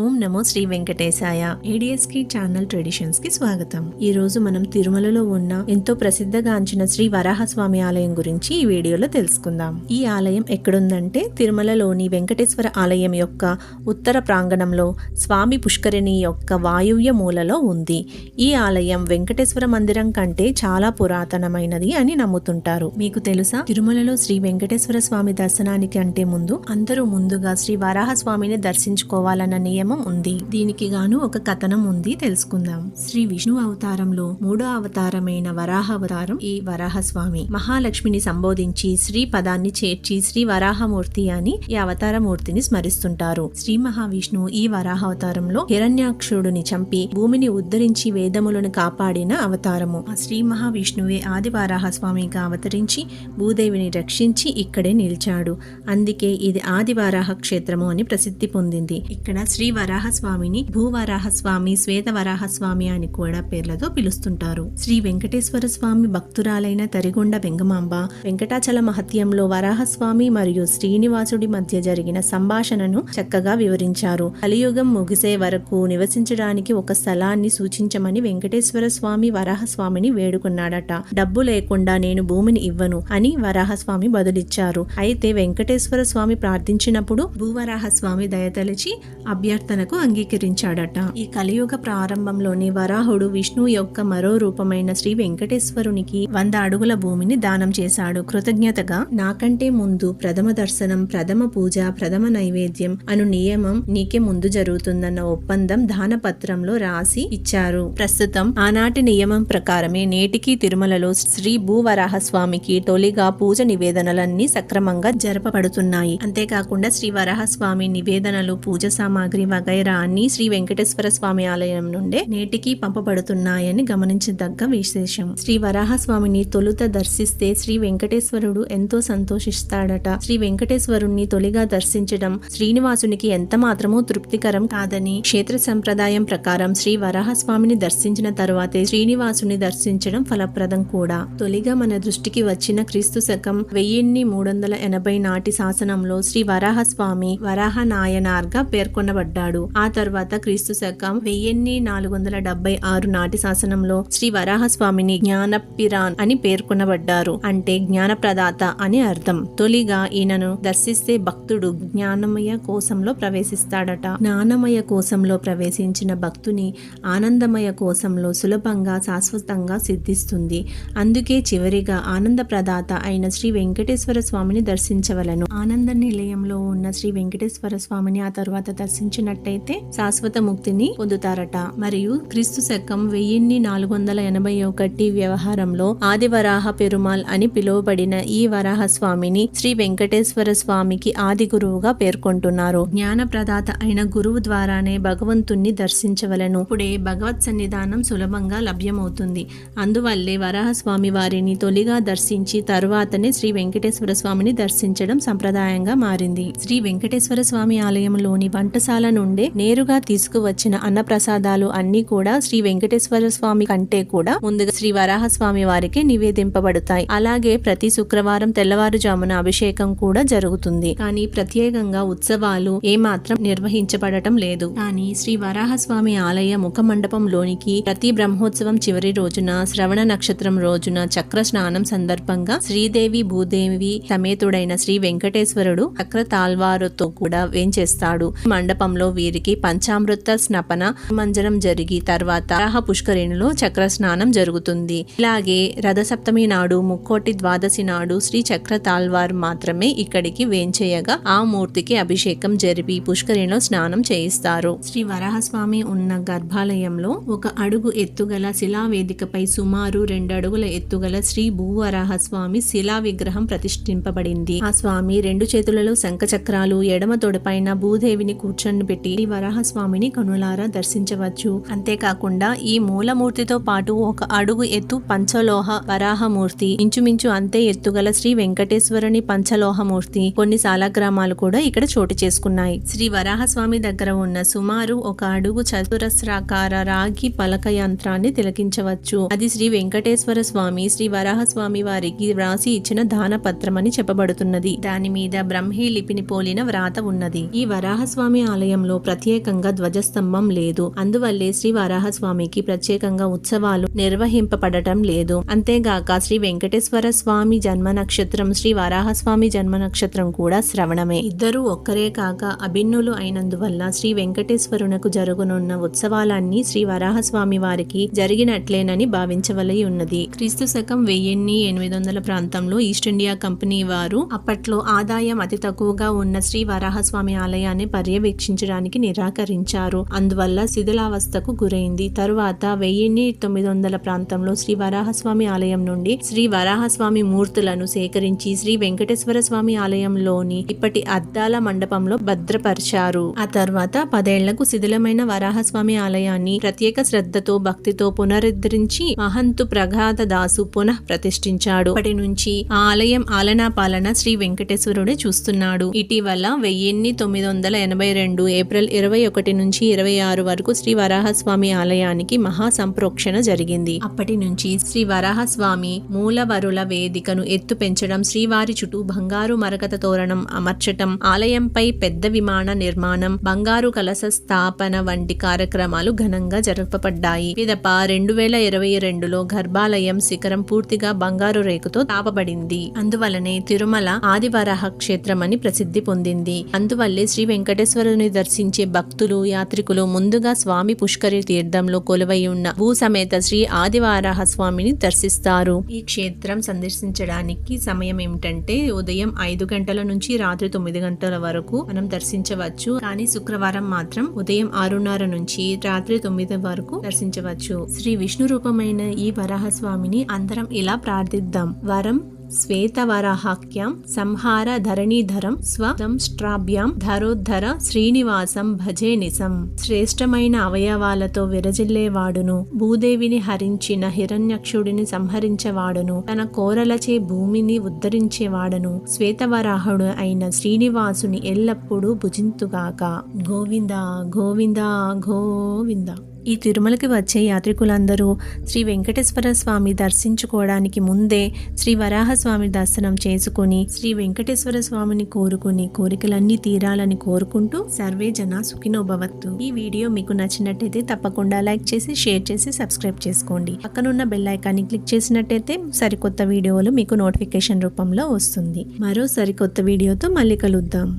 ఓం నమో శ్రీ వెంకటేశాయ ఏడిఎస్కి channel ట్రెడిషన్స్కి స్వాగతం. ఈ రోజు మనం తిరుమలలో ఉన్న ఎంతో ప్రసిద్ధగాంచిన శ్రీ వరాహస్వామి ఆలయం గురించి ఈ వీడియోలో తెలుసుకుందాం. ఈ ఆలయం ఎక్కడుందంటే తిరుమలలోని వెంకటేశ్వర ఆలయం యొక్క ఉత్తర ప్రాంగణంలో స్వామి పుష్కరిణి యొక్క వాయువ్య మూలలో ఉంది. ఈ ఆలయం వెంకటేశ్వర మందిరం కంటే చాలా పురాతనమైనది అని నమ్ముతుంటారు. మీకు తెలుసా? తిరుమలలో శ్రీ వెంకటేశ్వర స్వామి దర్శనానికి అంటే ముందు అందరూ ముందుగా శ్రీ వరాహస్వామిని దర్శించుకోవాలన్న నియమం ఉంది. దీనికి గాను ఒక కథనం ఉంది తెలుసుకుందాం. శ్రీ విష్ణు అవతారంలో మూడో అవతారమైన వరాహ అవతారం ఈ వరాహస్వామి. మహాలక్ష్మిని సంబోధించి శ్రీ పదాన్ని చేర్చి శ్రీ వరాహమూర్తి అని ఈ అవతార మూర్తిని స్మరిస్తుంటారు. శ్రీ మహావిష్ణువు ఈ వరాహ అవతారంలో హిరణ్యాక్షుడిని చంపి భూమిని ఉద్ధరించి వేదములను కాపాడిన అవతారము. శ్రీ మహావిష్ణువే ఆది వరాహ స్వామిగా అవతరించి భూదేవిని రక్షించి ఇక్కడే నిలిచాడు. అందుకే ఇది ఆది వరాహ క్షేత్రము అని ప్రసిద్ధి పొందింది. ఇక్కడ శ్రీ వరాహస్వామిని భూవరాహస్వామి శ్వేత వరాహస్వామి అని కూడా పేర్లతో పిలుస్తుంటారు. శ్రీ వెంకటేశ్వర స్వామి భక్తురాలైన తరిగొండ వెంగమాంబ వెంకటాచల మహత్యంలో వరాహస్వామి మరియు శ్రీనివాసుడి మధ్య జరిగిన సంభాషణను చక్కగా వివరించారు. కలియుగం ముగిసే వరకు నివసించడానికి ఒక స్థలాన్ని సూచించమని వెంకటేశ్వర స్వామి వరాహస్వామిని వేడుకున్నాడట. డబ్బు లేకుండా నేను భూమిని ఇవ్వను అని వరాహస్వామి బదులిచ్చారు. అయితే వెంకటేశ్వర స్వామి ప్రార్థించినప్పుడు భూవరాహస్వామి దయతలిచి అభ్యర్థనకు అంగీకరించాడట. ఈ కలియుగ ప్రారంభంలోని వరాహుడు విష్ణు యొక్క మరో రూపమైన శ్రీ వెంకటేశ్వరునికి వంద అడుగుల భూమిని దానం చేశాడు. కృతజ్ఞతగా నాకంటే ముందు ప్రథమ దర్శనం ప్రథమ పూజ ప్రథమ నైవేద్యం అను నియమం నీకే ముందు జరుగుతుందన్న ఒప్పందం దాన పత్రంలో రాసి ఇచ్చారు. ప్రస్తుతం ఆనాటి నియమం ప్రకారమే నేటికి తిరుమలలో శ్రీ భూవరాహస్వామికి తొలిగా పూజ నివేదనలన్నీ సక్రమంగా జరపబడుతున్నాయి. అంతేకాకుండా శ్రీ వరాహస్వామి నివేదనలు పూజ సామాగ్రి వగైరా అన్ని శ్రీ వెంకటేశ్వర స్వామి ఆలయం నుండే నేటికి పంపబడుతున్నాయని గమనించదగ్గ విశేషం. శ్రీ వరాహ స్వామిని తొలుత దర్శిస్తే శ్రీ వెంకటేశ్వరుడు ఎంతో సంతోషిస్తాడట. శ్రీ వెంకటేశ్వరుణ్ణి తొలిగా దర్శించడం శ్రీనివాసునికి ఎంత మాత్రమూ తృప్తికరం కాదని క్షేత్ర సంప్రదాయం ప్రకారం శ్రీ వరాహ స్వామిని దర్శించిన తరువాతే శ్రీనివాసుని దర్శించడం ఫలప్రదం కూడా. తొలిగా మన దృష్టికి వచ్చిన క్రీస్తు శకం వెయ్యిన్ని మూడు వందల ఎనభై నాటి శాసనంలో శ్రీ వరాహ స్వామి వరాహ నాయనార్గా పేర్కొనబడ్డాడు ఆ తర్వాత క్రీస్తు శకం వెయ్యిన్ని నాలుగు వందల డెబ్బై ఆరు నాటి శాసనంలో శ్రీ వరాహ స్వామిని జ్ఞానపిరాన్ అని పేర్కొనబడ్డారు. అంటే జ్ఞాన ప్రదాత అని అర్థం. తొలిగా ఈయనను దర్శిస్తే భక్తుడు జ్ఞానమయ కోశంలో ప్రవేశిస్తాడట. జ్ఞానమయ కోశంలో ప్రవేశించిన భక్తుని ఆనందమయ కోశంలో సులభంగా శాశ్వతంగా సిద్ధిస్తుంది. అందుకే చివరిగా ఆనంద ప్రదాత అయిన శ్రీ వెంకటేశ్వర స్వామిని దర్శించవలను. ఆనంద నిలయంలో ఉన్న శ్రీ వెంకటేశ్వర స్వామిని ఆ తర్వాత దర్శించిన దర్శించినట్టయితే శాశ్వత ముక్తిని పొందుతారట. మరియు క్రీస్తు శకం వెయ్యిన్ని నాలుగు వందల ఎనభై ఒకటి వ్యవహారంలో ఆదివరాహ పెరుమాల్ అని పిలువబడిన ఈ వరాహ స్వామిని శ్రీ వెంకటేశ్వర స్వామికి ఆది గురువుగా పేర్కొంటున్నారు. జ్ఞాన ప్రదాత అయిన గురువు ద్వారానే భగవంతుణ్ణి దర్శించవలను. ఇప్పుడే భగవత్ సన్నిధానం సులభంగా లభ్యమవుతుంది. అందువల్లే వరాహ స్వామి వారిని తొలిగా దర్శించి తరువాతనే శ్రీ వెంకటేశ్వర స్వామిని దర్శించడం సంప్రదాయంగా మారింది. శ్రీ వెంకటేశ్వర స్వామి ఆలయంలోని వంటశాల నుండే నేరుగా తీసుకువచ్చిన అన్నప్రసాదాలు అన్ని కూడా శ్రీ వెంకటేశ్వర స్వామి కంటే కూడా ముందుగా శ్రీ వరాహ స్వామి వారికి నివేదింపబడతాయి. అలాగే ప్రతి శుక్రవారం తెల్లవారుజామున అభిషేకం కూడా జరుగుతుంది. కానీ ప్రత్యేకంగా ఉత్సవాలు ఏమాత్రం నిర్వహించబడటం లేదు. కానీ శ్రీ వరాహ స్వామి ఆలయ ముఖ మండపంలోనికి ప్రతి బ్రహ్మోత్సవం చివరి రోజున శ్రవణ నక్షత్రం రోజున చక్ర స్నానం సందర్భంగా శ్రీదేవి భూదేవి సమేతుడైన శ్రీ వెంకటేశ్వరుడు చక్ర తాల్వారుతో కూడా వేంచేస్తాడు. మండపంలో వీరికి పంచామృత స్నపన మంజరం జరిగి తర్వాత వరాహ పుష్కరిణిలో చక్ర స్నానం జరుగుతుంది. ఇలాగే రథసప్తమి నాడు ముక్కోటి ద్వాదశి నాడు శ్రీ చక్ర తాల్వార్ మాత్రమే ఇక్కడికి వేంచేయగా ఆ మూర్తికి అభిషేకం జరిపి పుష్కరిణిలో స్నానం చేయిస్తారు. శ్రీ వరాహస్వామి ఉన్న గర్భాలయంలో ఒక అడుగు ఎత్తుగల శిలా వేదికపై సుమారు రెండు అడుగుల ఎత్తుగల శ్రీ భూవరాహ స్వామి శిలా విగ్రహం ప్రతిష్ఠింపబడింది. ఆ స్వామి రెండు చేతులలో శంఖ చక్రాలు ఎడమ తొడపైన భూదేవిని కూర్చొని పెట్టి వరాహస్వామిని కనులారా దర్శించవచ్చు. అంతేకాకుండా ఈ మూలమూర్తితో పాటు ఒక అడుగు ఎత్తు పంచలోహ వరాహమూర్తి ఇంచుమించు అంతే ఎత్తుగల శ్రీ వెంకటేశ్వరుని పంచలోహమూర్తి. కొన్ని సాలగ్రామాలు కూడా ఇక్కడ చోటు చేసుకున్నాయి. శ్రీ వరాహస్వామి దగ్గర ఉన్న సుమారు ఒక అడుగు చతురస్రాకార రాగి పలక యంత్రాన్ని తిలకించవచ్చు. అది శ్రీ వెంకటేశ్వర స్వామి శ్రీ వరాహస్వామి వారికి వ్రాసి ఇచ్చిన దాన పత్రమని చెప్పబడుతున్నది. దాని మీద బ్రహ్మీ లిపిని పోలిన వ్రాత ఉన్నది. ఈ వరాహస్వామి ఆలయంలో ఆలయంలో ప్రత్యేకంగా ధ్వజస్తంభం లేదు. అందువల్లే శ్రీ వరాహస్వామికి ప్రత్యేకంగా ఉత్సవాలు నిర్వహింపబడటం లేదు. అంతేగాక శ్రీ వెంకటేశ్వర స్వామి జన్మ నక్షత్రం శ్రీ వరాహస్వామి జన్మ నక్షత్రం కూడా శ్రవణమే. ఇద్దరు ఒక్కరే కాక అభిన్నులు అయినందువల్ల శ్రీ వెంకటేశ్వరునకు జరుగునున్న ఉత్సవాలన్నీ శ్రీ వరాహస్వామి వారికి జరిగినట్లేనని భావించవలయి ఉన్నది. క్రీస్తు శకం వెయ్యిన్ని ఎనిమిది వందల ప్రాంతంలో ఈస్ట్ ఇండియా కంపెనీ వారు అప్పట్లో ఆదాయం అతి తక్కువగా ఉన్న శ్రీ వరాహస్వామి ఆలయాన్ని పర్యవేక్షించడానికి నిరాకరించారు. అందువల్ల శిథిలావస్థకు గురైంది. తరువాత వెయ్యిన్ని తొమ్మిది వందల ప్రాంతంలో శ్రీ వరాహస్వామి ఆలయం నుండి శ్రీ వరాహస్వామి మూర్తులను సేకరించి శ్రీ వెంకటేశ్వర స్వామి ఆలయంలోని ఇప్పటి అద్దాల మండపంలో భద్రపరిచారు. ఆ తర్వాత పదేళ్ళకు శిథిలమైన వరాహస్వామి ఆలయాన్ని ప్రత్యేక శ్రద్ధతో భక్తితో పునరుద్ధరించి మహంతు ప్రఘాత దాసు పునః ప్రతిష్ఠించాడు. అప్పటి నుంచి ఆ ఆలయం ఆలనా పాలన శ్రీ వెంకటేశ్వరుడే చూస్తున్నాడు. ఇటీవల వెయ్యిన్ని తొమ్మిది వందల ఎనభై రెండు ఏప్రిల్ ఇరవై ఒకటి నుంచి ఇరవై ఆరు వరకు శ్రీ వరాహస్వామి ఆలయానికి మహా సంప్రోక్షణ జరిగింది. అప్పటి నుంచి శ్రీ వరాహస్వామి మూలవరుల వేదికను ఎత్తు పెంచడం శ్రీవారి చుట్టూ బంగారు మరకత తోరణం అమర్చటం ఆలయంపై పెద్ద విమాన నిర్మాణం బంగారు కలశ స్థాపన వంటి కార్యక్రమాలు ఘనంగా జరపబడ్డాయి. పిదప రెండు వేల ఇరవై రెండులో గర్భాలయం శిఖరం పూర్తిగా బంగారు రేకుతో తాపబడింది. అందువలనే తిరుమల ఆదివరాహ క్షేత్రం అని ప్రసిద్ధి పొందింది. అందువల్లే శ్రీ వెంకటేశ్వరుని దర్శించే భక్తులు యాత్రికులు ముందుగా స్వామి పుష్కరి తీర్థంలో కొలువై ఉన్న భూసమేత శ్రీ ఆదివారాహ స్వామిని దర్శిస్తారు. ఈ క్షేత్రం సందర్శించడానికి సమయం ఏమిటంటే ఉదయం ఐదు గంటల నుంచి రాత్రి తొమ్మిది గంటల వరకు మనం దర్శించవచ్చు. కానీ శుక్రవారం మాత్రం ఉదయం ఆరున్నర నుంచి రాత్రి తొమ్మిది వరకు దర్శించవచ్చు. శ్రీ విష్ణు రూపమైన ఈ వరాహ స్వామిని అందరం ఇలా ప్రార్థిద్దాం. వరం శ్వేతవరాహాఖ్యాం సంహార ధరణీధరం స్వదంష్ట్రాభ్యాం ధరోద్ధర శ్రీనివాసం భజే నిసం శ్రేష్టమైన అవయవాలతో విరజిల్లేవాడును భూదేవిని హరించిన హిరణ్యక్షుడిని సంహరించేవాడును తన కోరలచే భూమిని ఉద్ధరించేవాడను. శ్వేతవరాహుడు అయిన శ్రీనివాసుని ఎల్లప్పుడూ భుజింతుగాక. గోవింద గోవింద గోవింద. ఈ తిరుమలకి వచ్చే యాత్రికులందరూ శ్రీ వెంకటేశ్వర స్వామి దర్శించుకోవడానికి ముందే శ్రీ వరాహస్వామి దర్శనం చేసుకుని శ్రీ వెంకటేశ్వర స్వామిని కోరుకుని కోరికలన్నీ తీరాలని కోరుకుంటూ సర్వే జన సుఖినోభవత్తు ఈ వీడియో మీకు నచ్చినట్టయితే తప్పకుండా లైక్ చేసి షేర్ చేసి సబ్స్క్రైబ్ చేసుకోండి. పక్కనున్న బెల్ ఐకాన్ని క్లిక్ చేసినట్టయితే సరికొత్త వీడియోలు మీకు నోటిఫికేషన్ రూపంలో వస్తుంది. మరో సరికొత్త వీడియోతో మళ్ళీ కలుద్దాం.